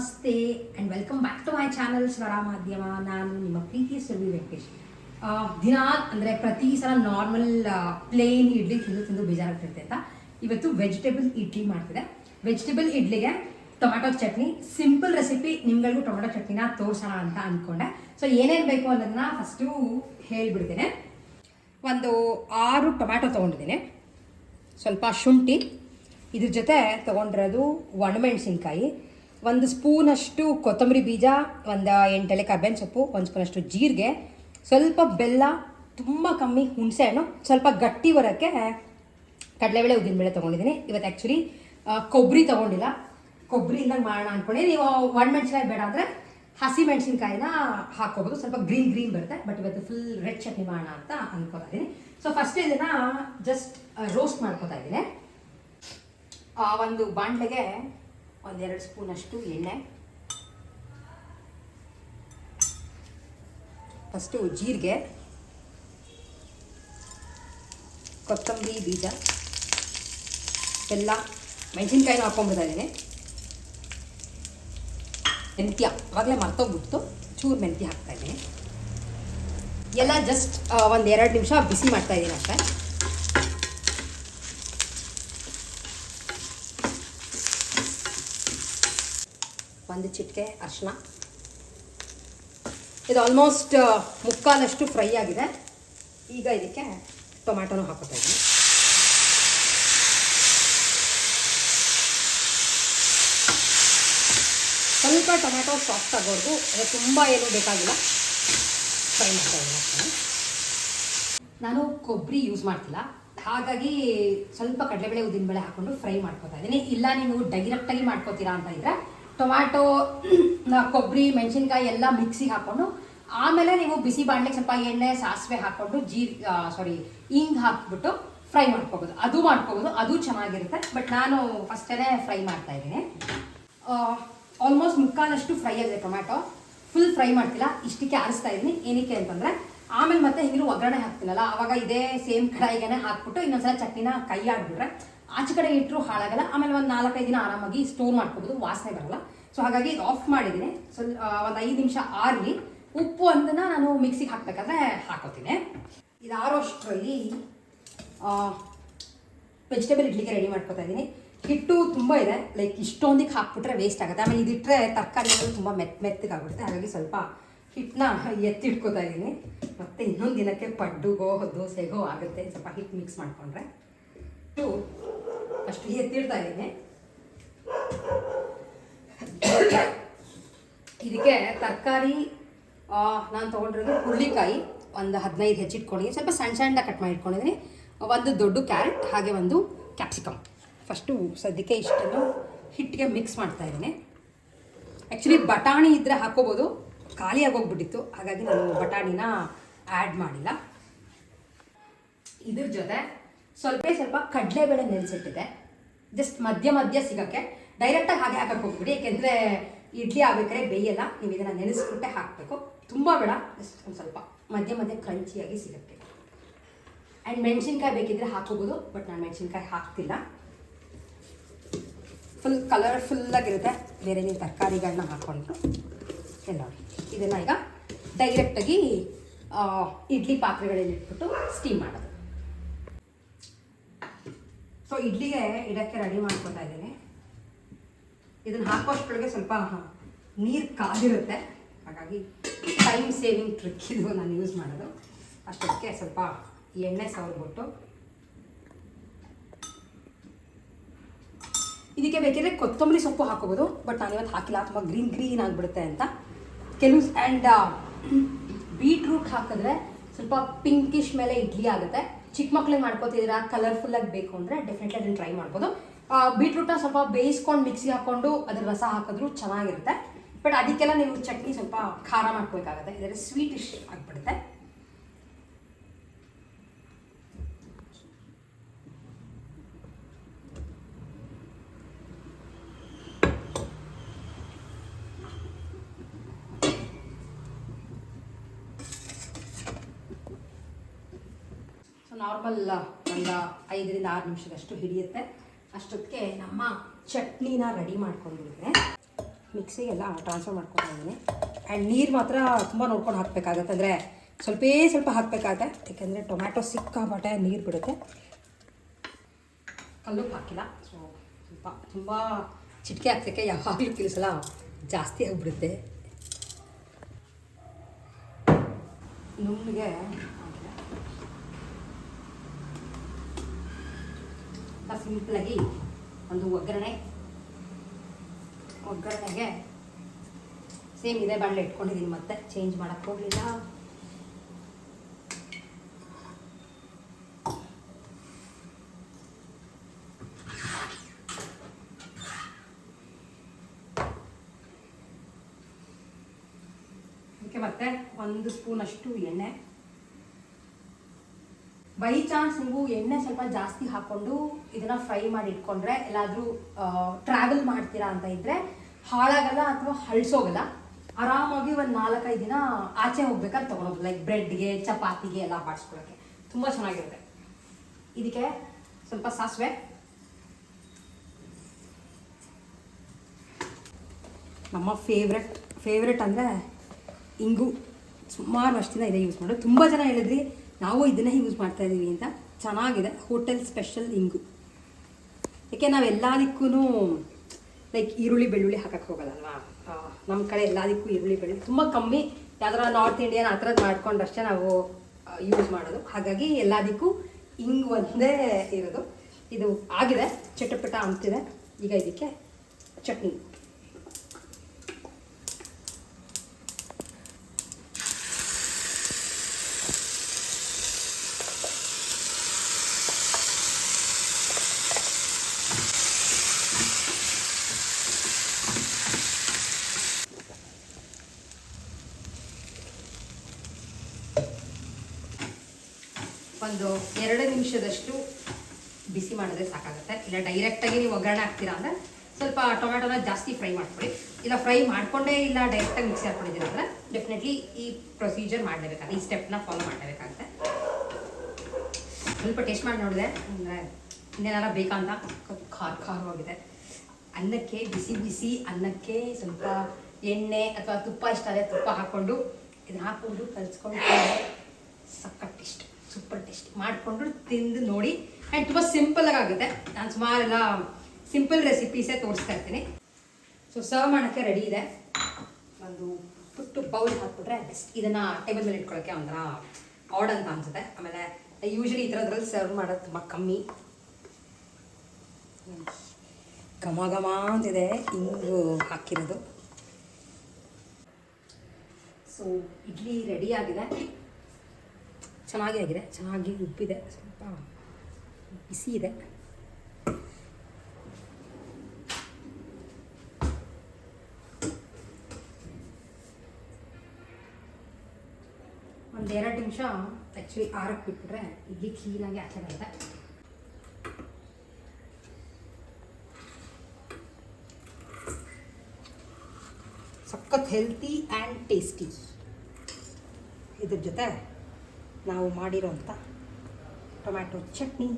ನಮಸ್ತೆ and welcome back to my channel Swara Madhyama ನಾನು ನಿಮ್ಮ ಪ್ರೀತಿಯ ಸುರಭಿ ವೆಂಕಟೇಶ್ ದಿನ ಅಂದರೆ ಪ್ರತಿ ಸಲ ನಾರ್ಮಲ್ ಪ್ಲೇನ್ ಇಡ್ಲಿ ತಿಂದು ತಿಂದು ಬೇಜಾರಾಗ್ತಿರ್ತೈತೆ ಅಂತ. ಇವತ್ತು ವೆಜಿಟೇಬಲ್ ಇಡ್ಲಿ ಮಾಡ್ತಿದೆ. ವೆಜಿಟೇಬಲ್ ಇಡ್ಲಿಗೆ ಟೊಮ್ಯಾಟೋ ಚಟ್ನಿ ಸಿಂಪಲ್ ರೆಸಿಪಿ ನಿಮ್ಗಳಿಗೂ ಟೊಮ್ಯಾಟೊ ಚಟ್ನಿನ ತೋರಿಸೋಣ ಅಂತ ಅಂದ್ಕೊಂಡೆ ಸೊ ಏನೇನು ಬೇಕು ಅನ್ನೋದನ್ನ ಫಸ್ಟು ಹೇಳ್ಬಿಡ್ತೇನೆ. ಒಂದು ಆರು ಟೊಮ್ಯಾಟೊ ತೊಗೊಂಡಿದ್ದೀನಿ. ಸ್ವಲ್ಪ ಶುಂಠಿ, ಇದ್ರ ಜೊತೆ ತೊಗೊಂಡಿರೋದು ಒಣಮೆಣಸಿನ್ಕಾಯಿ ಒಂದು ಸ್ಪೂನಷ್ಟು ಕೊತ್ತಂಬರಿ ಬೀಜ ಒಂದು ಎಂಟೆಲೆ ಕರ್ಬೇವಿನ ಸೊಪ್ಪು ಒಂದು ಸ್ಪೂನಷ್ಟು ಜೀರಿಗೆ. ಸ್ವಲ್ಪ ಬೆಲ್ಲ ತುಂಬ ಕಮ್ಮಿ ಹುಣಸೆ ಹಣ್ಣು ಸ್ವಲ್ಪ ಗಟ್ಟಿ ಬರೋಕ್ಕೆ ಕಡಲೆಬೇಳೆ ಉದ್ದಿನಬೇಳೆ ತೊಗೊಂಡಿದ್ದೀನಿ. ಇವತ್ತು ಆ್ಯಕ್ಚುಲಿ ಕೊಬ್ಬರಿ ತೊಗೊಂಡಿಲ್ಲ. ಕೊಬ್ಬರಿ ಇಲ್ದಂಗೆ ಮಾಡೋಣ ಅಂದ್ಕೊಂಡೆ ನೀವು ಒಣಮೆಣ್ಸಿನ್ಕಾಯಿ ಬೇಡ ಅಂದರೆ ಹಸಿ ಮೆಣಸಿನ್ಕಾಯಿನ ಹಾಕೋಬೋದು ಸ್ವಲ್ಪ ಗ್ರೀನ್ ಗ್ರೀನ್ ಬರುತ್ತೆ. ಬಟ್ ಇವತ್ತು ಫುಲ್ ರೆಡ್ ಚಟ್ನಿ ಮಾಡೋಣ ಅಂತ ಅಂದ್ಕೊತಾ ಇದ್ದೀನಿ. ಸೊ ಫಸ್ಟ್ ಇದನ್ನು ಜಸ್ಟ್ ರೋಸ್ಟ್ ಮಾಡ್ಕೊತಾ ಇದ್ದೀನಿ. ಆ, ಒಂದು ಬಾಣಲೆಗೆ ಒಂದೆರಡು ಸ್ಪೂನಷ್ಟು ಎಣ್ಣೆ. ಫಸ್ಟು ಜೀರಿಗೆ. ಕೊತ್ತಂಬರಿ ಬೀಜ. ಎಲ್ಲ ಮೆಣಸಿನ್ಕಾಯಿನೂ ಹಾಕೊಂಡ್ಬಿಡ್ತಾ ಇದ್ದೀನಿ ಮೆಂತ್ಯ ಅವಾಗಲೇ ಮರ್ತೋಗ್ಬಿಟ್ಟು ಚೂರು ಮೆಂತ್ಯ ಹಾಕ್ತಾಯಿದ್ದೀನಿ ಎಲ್ಲ ಜಸ್ಟ್ ಒಂದು ಎರಡು ನಿಮಿಷ ಬಿಸಿ ಮಾಡ್ತಾ ಇದ್ದೀನಿ ಅಷ್ಟೇ. ಒಂದು ಚಿಟಿಕೆ ಅರಿಶಿನ ಇದು ಆಲ್ಮೋಸ್ಟ್ ಮುಕ್ಕಾಲಷ್ಟು ಫ್ರೈ ಆಗಿದೆ. ಈಗ ಇದಕ್ಕೆ ಟೊಮ್ಯಾಟೊನೂ ಹಾಕೋತಾ ಇದ್ದೀನಿ. ಸ್ವಲ್ಪ ಟೊಮ್ಯಾಟೊ ಸಾಫ್ಟ್ ಆಗೋರ್ಗು ತುಂಬ ಏನು ಬೇಕಾಗಿಲ್ಲ. ಫ್ರೈ ಮಾಡ್ತಾ ಇದ್ದೀನಿ ನಾನು ಕೊಬ್ಬರಿ ಯೂಸ್ ಮಾಡ್ತಿಲ್ಲ. ಹಾಗಾಗಿ ಸ್ವಲ್ಪ ಕಡಲೆಬೇಳೆ, ಉದ್ದಿನಬೇಳೆ ಹಾಕೊಂಡು ಫ್ರೈ ಮಾಡ್ಕೊತಾ ಇದ್ದೀನಿ. ಇಲ್ಲ, ನೀವು ಡೈರೆಕ್ಟಾಗಿ ಮಾಡ್ಕೋತೀರಾ ಅಂತ ಇದ್ರೆ ಟೊಮ್ಯಾಟೊ ಕೊಬ್ಬರಿ, ಮೆಣಸಿನ್ಕಾಯಿ ಎಲ್ಲ ಮಿಕ್ಸಿಗೆ ಹಾಕೊಂಡು, ಆಮೇಲೆ ನೀವು ಬಿಸಿ ಬಾಣಲೆಗೆ ಸ್ವಲ್ಪ ಎಣ್ಣೆ, ಸಾಸಿವೆ ಹಾಕ್ಕೊಂಡು ಜೀ ಸಾರಿ ಹಿಂಗ್ ಹಾಕ್ಬಿಟ್ಟು ಫ್ರೈ ಮಾಡ್ಕೋಬೋದು. ಅದು ಮಾಡ್ಕೋಬೋದು. ಅದು ಚೆನ್ನಾಗಿರುತ್ತೆ. ಬಟ್ ನಾನು ಫಸ್ಟೇ ಫ್ರೈ ಮಾಡ್ತಾ ಇದ್ದೀನಿ. ಆಲ್ಮೋಸ್ಟ್ ಮುಕ್ಕಾಲಷ್ಟು ಫ್ರೈ ಆಗಿದೆ ಟೊಮ್ಯಾಟೊ ಫುಲ್ ಫ್ರೈ ಮಾಡ್ತಿಲ್ಲ. ಇಷ್ಟಕ್ಕೆ ಆರಿಸ್ತಾ ಇದ್ದೀನಿ. ಏನಕ್ಕೆ ಅಂತಂದರೆ, ಆಮೇಲೆ ಮತ್ತೆ ಹಿಂಗಿರು ಒಗ್ಗರಣೆ ಹಾಕ್ತೀನಲ್ಲ ಆವಾಗ ಇದೇ ಸೇಮ್ ಕಡಾಯಿಗೆನೆ ಹಾಕ್ಬಿಟ್ಟು ಇನ್ನೊಂದ್ಸಲ ಚಟ್ನಿನ ಕೈ ಆಡ್ಬಿಟ್ರೆ ಆಚೆ ಕಡೆ ಇಟ್ಟರು ಹಾಳಾಗಲ್ಲ. ಆಮೇಲೆ ಒಂದು ನಾಲ್ಕೈದು ದಿನ ಆರಾಮಾಗಿ ಸ್ಟೋರ್ ಮಾಡ್ಕೋಬೋದು, ವಾಸನೆ ಬರಲ್ಲ. ಸೊ ಹಾಗಾಗಿ ಇದು ಆಫ್ ಮಾಡಿದ್ದೀನಿ. ಸ್ವಲ್ಪ ಒಂದು ಐದು ನಿಮಿಷ ಆರಲಿ. ಉಪ್ಪು ಅಂತನ ನಾನು ಮಿಕ್ಸಿಗೆ ಹಾಕ್ಬೇಕಾದ್ರೆ ಹಾಕೋತೀನಿ ಇದು ಆರೋಷ್ಟರಲ್ಲಿ ವೆಜಿಟೇಬಲ್ ಇಡ್ಲಿಗೆ ರೆಡಿ ಮಾಡ್ಕೊತಾ ಇದ್ದೀನಿ. ಹಿಟ್ಟು ತುಂಬ ಇದೆ. ಲೈಕ್ ಇಷ್ಟೊಂದಿಗೆ ಹಾಕ್ಬಿಟ್ರೆ ವೇಸ್ಟ್ ಆಗುತ್ತೆ. ಆಮೇಲೆ ಇದಿಟ್ಟರೆ ತರಕಾರಿಗಳು ತುಂಬ ಮೆತ್ತ ಮೆತ್ತಗಾಗ್ಬಿಡುತ್ತೆ ಹಾಗಾಗಿ ಸ್ವಲ್ಪ ಹಿಟ್ಟನ್ನ ಎತ್ತಿಟ್ಕೋತಾ ಇದ್ದೀನಿ. ಮತ್ತೆ ಇನ್ನೊಂದು ದಿನಕ್ಕೆ ಪಡ್ಡುಗೋ ದೋಸೆಗೋ ಆಗುತ್ತೆ. ಸ್ವಲ್ಪ ಹಿಟ್ಟು ಮಿಕ್ಸ್ ಮಾಡಿಕೊಂಡ್ರೆ. ಅಷ್ಟು ಎತ್ತಿಡ್ತಾ ಇದ್ದೀನಿ. ಇದಕ್ಕೆ ತರಕಾರಿ ನಾನು ತೊಗೊಂಡಿರೋದು ಹುರುಳಿಕಾಯಿ ಒಂದು ಹದಿನೈದು ಹೆಚ್ಚಿಟ್ಕೊಂಡಿದ್ದೀನಿ ಸ್ವಲ್ಪ ಸಣ್ಣ ಸಣ್ಣ ಕಟ್ ಮಾಡಿ ಇಟ್ಕೊಂಡಿದ್ದೀನಿ ಒಂದು ದೊಡ್ಡ ಕ್ಯಾರೆಟ್, ಹಾಗೆ ಒಂದು ಕ್ಯಾಪ್ಸಿಕಮ್. ಫಸ್ಟು ಸದ್ಯಕ್ಕೆ ಇಷ್ಟನ್ನು ಹಿಟ್ಟಿಗೆ ಮಿಕ್ಸ್ ಮಾಡ್ತಾ ಇದ್ದೀನಿ. ಆ್ಯಕ್ಚುಲಿ ಬಟಾಣಿ ಇದ್ದರೆ ಹಾಕೋಬೋದು ಖಾಲಿ ಆಗೋಗ್ಬಿಟ್ಟಿತ್ತು. ಹಾಗಾಗಿ ನಾನು ಬಟಾಣಿನ ಆ್ಯಡ್ ಮಾಡಿಲ್ಲ. ಇದ್ರ ಜೊತೆ ಸ್ವಲ್ಪ ಸ್ವಲ್ಪ ಕಡಲೆಬೇಳೆ ನೆನೆಸಿಟ್ಟಿದೆ. ಜಸ್ಟ್ ಮಧ್ಯ ಮಧ್ಯ ಸಿಗೋಕ್ಕೆ. ಡೈರೆಕ್ಟಾಗಿ ಹಾಗೆ ಹಾಕಕ್ಕೆ ಹೋಗ್ಬಿಡಿ. ಏಕೆಂದರೆ ಇಡ್ಲಿ ಆಗ್ಬೇಕಾದ್ರೆ ಬೇಯಲ್ಲ. ನೀವು ಇದನ್ನು ನೆನೆಸ್ಬಿಟ್ಟೆ ಹಾಕಬೇಕು. ತುಂಬ ಬೇಡ. ಜಸ್ಟ್ ಒಂದು ಸ್ವಲ್ಪ ಮಧ್ಯ ಮಧ್ಯ ಕ್ರಂಚಿಯಾಗಿ ಸಿಗುತ್ತೆ ಆ್ಯಂಡ್ ಮೆಣಸಿನ್ಕಾಯಿ ಬೇಕಿದ್ರೆ ಹಾಕೋಬೋದು ಬಟ್ ನಾನು ಮೆಣಸಿನ್ಕಾಯಿ ಹಾಕ್ತಿಲ್ಲ. ಫುಲ್ ಕಲರ್ಫುಲ್ಲಾಗಿರುತ್ತೆ ಬೇರೆ ನೀವು ತರಕಾರಿಗಳನ್ನ ಹಾಕ್ಕೊಂಡು ಎಲ್ಲ ಇದನ್ನು ಈಗ ಡೈರೆಕ್ಟಾಗಿ ಇಡ್ಲಿ ಪಾತ್ರೆಗಳಲ್ಲಿ ಇಟ್ಬಿಟ್ಟು ಸ್ಟೀಮ್ ಮಾಡೋದು. ಸೊ ಇಡ್ಲಿಗೆ ಇಡಕ್ಕೆ ರೆಡಿ ಮಾಡ್ಕೊತಾ ಇದ್ದೀನಿ. ಇದನ್ನು ಹಾಕೋಷ್ಟೊಳಗೆ ಸ್ವಲ್ಪ ನೀರು ಕಾದಿರುತ್ತೆ. ಹಾಗಾಗಿ ಟೈಮ್ ಸೇವಿಂಗ್ ಟ್ರಿಕ್ ಇದು ನಾನು ಯೂಸ್ ಮಾಡೋದು. ಅಷ್ಟಕ್ಕೆ ಸ್ವಲ್ಪ ಎಣ್ಣೆ ಸವರ್ಬಿಟ್ಟು. ಇದಕ್ಕೆ ಬೇಕಿದ್ರೆ ಕೊತ್ತಂಬರಿ ಸೊಪ್ಪು ಹಾಕೋಬೋದು ಬಟ್ ನಾನು ಇವತ್ತು ಹಾಕಿಲ್ಲ. ತುಂಬ ಗ್ರೀನ್ ಗ್ರೀನ್ ಆಗಿಬಿಡುತ್ತೆ ಅಂತ. ಕೆಲವು ಆ್ಯಂಡ್ ಬೀಟ್ರೂಟ್ ಹಾಕಿದ್ರೆ ಸ್ವಲ್ಪ ಪಿಂಕಿಶ್ ಮೇಲೆ ಇಡ್ಲಿ ಆಗುತ್ತೆ. ಚಿಕ್ಕ ಮಕ್ಳಿಗೆ ಮಾಡ್ಕೋತಿದ್ದೀರಾ? ಕಲರ್ಫುಲ್ಲಾಗಿ ಬೇಕು ಅಂದರೆ ಡೆಫಿನೆಟ್ಲಿ ಅದನ್ನು ಟ್ರೈ ಮಾಡ್ಬೋದು. ಬೀಟ್ರೂಟ್ನ ಸ್ವಲ್ಪ ಬೇಯಿಸ್ಕೊಂಡು ಮಿಕ್ಸಿ ಹಾಕ್ಕೊಂಡು ಅದ್ರ ರಸ ಹಾಕಿದ್ರು ಚೆನ್ನಾಗಿರುತ್ತೆ. ಬಟ್ ಅದಕ್ಕೆಲ್ಲ ನೀವು ಚಟ್ನಿ ಸ್ವಲ್ಪ ಖಾರ ಮಾಡ್ಕೋಬೇಕಾಗುತ್ತೆ ಇದರ ಸ್ವೀಟಿಶ್ ಆಗಿಬಿಡುತ್ತೆ. ನಾರ್ಮಲ್ ಒಂದು ಐದರಿಂದ ಆರು ನಿಮಿಷದಷ್ಟು ಹಿಡಿಯುತ್ತೆ. ಅಷ್ಟೊತ್ತಿಗೆ ನಮ್ಮ ಚಟ್ನಿನ ರೆಡಿ ಮಾಡ್ಕೊಂಡಿದ್ದೆ ಮಿಕ್ಸಿಗೆಲ್ಲ ಟ್ರಾನ್ಸ್ಫರ್ ಮಾಡ್ಕೊಂಡಿದ್ದೀನಿ ಆ್ಯಂಡ್ ನೀರು ಮಾತ್ರ ತುಂಬ ನೋಡ್ಕೊಂಡು ಹಾಕಬೇಕಾಗತ್ತೆ. ಅಂದರೆ ಸ್ವಲ್ಪೇ ಸ್ವಲ್ಪ ಹಾಕಬೇಕಾಗತ್ತೆ. ಯಾಕೆಂದರೆ ಟೊಮ್ಯಾಟೊ ಸಿಕ್ಕಾಪಟ್ಟೆ ನೀರು ಬಿಡುತ್ತೆ. ಕಲ್ಲು ಹಾಕಿಲ್ಲ. ಸೊ ಸ್ವಲ್ಪ ತುಂಬ ಚಿಟಿಕೆ ಹಾಕ್ಸೋಕ್ಕೆ ಯಾವಾಗಲೂ ತಿಳಿಸಲ್ಲ ಸಲ ಜಾಸ್ತಿ ಆಗಿಬಿಡುತ್ತೆ. ನುಣ್ಣಗೆ ಸಿಂಪಲಾಗಿ ಒಂದು ಒಗ್ಗರಣೆ. ಒಗ್ಗರಣೆಗೆ ಸೇಮ್ ಇದೆ ಬಾಣಲೆ ಇಟ್ಕೊಂಡಿದ್ದೀನಿ ಮತ್ತೆ. ಚೇಂಜ್ ಮಾಡೋಕ್ಕೆ ಹೋಗಲಿಲ್ಲ. ಅದಕ್ಕೆ ಮತ್ತೆ ಒಂದು ಸ್ಪೂನ್ ಅಷ್ಟು ಎಣ್ಣೆ. ಬೈ ಚಾನ್ಸ್ ನೀವು ಎಣ್ಣೆ ಸ್ವಲ್ಪ ಜಾಸ್ತಿ ಹಾಕೊಂಡು ಇದನ್ನ ಫ್ರೈ ಮಾಡಿ ಇಟ್ಕೊಂಡ್ರೆ, ಎಲ್ಲಾದರೂ ಟ್ರಾವೆಲ್ ಮಾಡ್ತೀರಾ ಅಂತ ಇದ್ರೆ ಹಾಳಾಗಲ್ಲ ಅಥವಾ ಹಳ್ಸೋಗಲ್ಲ. ಆರಾಮಾಗಿ ಒಂದು ನಾಲ್ಕೈದು ದಿನ ಆಚೆ ಹೋಗ್ಬೇಕಾದ್ರೆ ತೊಗೊಳೋದು ಲೈಕ್ ಬ್ರೆಡ್ಗೆ ಚಪಾತಿಗೆ ಎಲ್ಲ ಬಾಡಿಸ್ಕೊಳಕ್ಕೆ ತುಂಬ ಚೆನ್ನಾಗಿರುತ್ತೆ. ಇದಕ್ಕೆ ಸ್ವಲ್ಪ ಸಾಸಿವೆ. ನಮ್ಮ ಫೇವ್ರೆಟ್ ಫೇವ್ರೆಟ್ ಅಂದರೆ ಇಂಗು. ಸುಮಾರು ವರ್ಷದಿಂದ ಇದೆ ಯೂಸ್ ಮಾಡೋದು. ತುಂಬ ಜನ ಹೇಳಿದ್ರಿ ನಾವು ಇದನ್ನೇ ಯೂಸ್ ಮಾಡ್ತಾ ಇದ್ದೀವಿ ಅಂತ ಚೆನ್ನಾಗಿದೆ. ಹೋಟೆಲ್ ಸ್ಪೆಷಲ್ ಇಂಗು. ಯಾಕೆ ನಾವು ಎಲ್ಲದಕ್ಕೂ ಲೈಕ್ ಈರುಳ್ಳಿ, ಬೆಳ್ಳುಳ್ಳಿ ಹಾಕಕ್ಕೆ ಹೋಗಲ್ಲಲ್ವಾ? ನಮ್ಮ ಕಡೆ ಎಲ್ಲದಕ್ಕೂ ಈರುಳ್ಳಿ, ಬೆಳ್ಳುಳ್ಳಿ ತುಂಬ ಕಮ್ಮಿ. ಯಾವ್ದಾರ ನಾರ್ತ್ ಇಂಡಿಯನ್ ಆ ಥರದ್ದು ಮಾಡ್ಕೊಂಡಷ್ಟೇ ನಾವು ಯೂಸ್ ಮಾಡೋದು. ಹಾಗಾಗಿ ಎಲ್ಲದಕ್ಕೂ ಇಂಗು ಒಂದೇ ಇರೋದು. ಇದು ಆಗಿದೆ. ಚಟಪಟ ಅಂತಿದೆ. ಈಗ ಇದಕ್ಕೆ ಚಟ್ನಿ. ಒಂದು ಎರಡು ನಿಮಿಷದಷ್ಟು ಬಿಸಿ ಮಾಡಿದ್ರೆ ಸಾಕಾಗುತ್ತೆ. ಇಲ್ಲ ಡೈರೆಕ್ಟಾಗಿ ನೀವು ಒಗ್ಗರಣೆ ಹಾಕ್ತೀರಾ ಅಂದರೆ ಸ್ವಲ್ಪ ಟೊಮೆಟೊನ ಜಾಸ್ತಿ ಫ್ರೈ ಮಾಡ್ಕೊಳ್ಳಿ. ಇಲ್ಲ, ಫ್ರೈ ಮಾಡಿಕೊಂಡೇ ಇಲ್ಲ ಡೈರೆಕ್ಟಾಗಿ ಮಿಕ್ಸಿ ಹಾಕ್ಕೊಂಡಿದ್ದೀರ ಅಂದರೆ ಡೆಫಿನೆಟ್ಲಿ ಈ ಪ್ರೊಸೀಜರ್ ಮಾಡಲೇಬೇಕಾಗುತ್ತೆ. ಈ ಸ್ಟೆಪ್ನ ಫಾಲೋ ಮಾಡಲೇಬೇಕಾಗುತ್ತೆ. ಸ್ವಲ್ಪ ಟೇಸ್ಟ್ ಮಾಡಿ ನೋಡಿದೆ. ಅಂದರೆ ಇನ್ನೇನಾರ ಬೇಕಾ ಅಂತ ಖಾರ ಖಾರವಾಗಿದೆ. ಅನ್ನಕ್ಕೆ ಬಿಸಿ ಬಿಸಿ ಅನ್ನಕ್ಕೆ ಸ್ವಲ್ಪ ಎಣ್ಣೆ ಅಥವಾ ತುಪ್ಪ ಇಷ್ಟ ಆದರೆ ತುಪ್ಪ ಹಾಕ್ಕೊಂಡು ಇದನ್ನ ಹಾಕ್ಕೊಂಡು ಕಲಿಸ್ಕೊಂಡು ಟೇಸ್ಟ್ ಸೂಪರ್ ಟೇಸ್ಟ್. ಮಾಡಿಕೊಂಡು ತಿಂದು ನೋಡಿ. ಆ್ಯಂಡ್ ತುಂಬ ಸಿಂಪಲಾಗಿ ಆಗುತ್ತೆ. ನಾನು ಸುಮಾರೆಲ್ಲ ಸಿಂಪಲ್ ರೆಸಿಪೀಸೇ ತೋರಿಸ್ತಾ ಇರ್ತೀನಿ. ಸೊ ಸರ್ವ್ ಮಾಡೋಕ್ಕೆ ರೆಡಿ ಇದೆ. ಒಂದು ಪುಟ್ಟು ಬೌಲ್ ಹಾಕ್ಬಿಟ್ರೆ ಬೆಸ್ಟ್ ಇದನ್ನು ಟೇಬಲ್ ಮೇಲೆ ಇಟ್ಕೊಳ್ಳೋಕ್ಕೆ ಒಂಥರ ಆಡ್ ಅಂತ ಅನ್ಸುತ್ತೆ. ಆಮೇಲೆ ಯೂಶಲಿ ಈ ಥರದ್ರಲ್ಲಿ ಸರ್ವ್ ಮಾಡೋದು ತುಂಬ ಕಮ್ಮಿ. ಘಮ ಘಮ ಅಂತಿದೆ ಇಂಗು ಹಾಕಿರೋದು. ಸೊ ಇಡ್ಲಿ ರೆಡಿ ಆಗಿದೆ. ಚೆನ್ನಾಗಿ ಆಗಿದೆ ಚೆನ್ನಾಗಿ ಉಪ್ಪಿದೆ, ಸ್ವಲ್ಪ ಬಿಸಿ ಇದೆ ಒಂದು ಎರಡು ನಿಮಿಷ ಆ್ಯಕ್ಚುಲಿ ಆರಕ್ಕೆ ಬಿಟ್ಬಿಟ್ರೆ ಇಲ್ಲಿ ಕ್ಲೀನಾಗಿ ಆಚೆ ಬರುತ್ತೆ. ಸಖತ್ ಹೆಲ್ತಿ ಆ್ಯಂಡ್ ಟೇಸ್ಟಿ ಇದ್ರ ಜೊತೆ ನಾವು ಮಾಡಿರೋಂಥ ಟೊಮ್ಯಾಟೊ ಚಟ್ನಿ.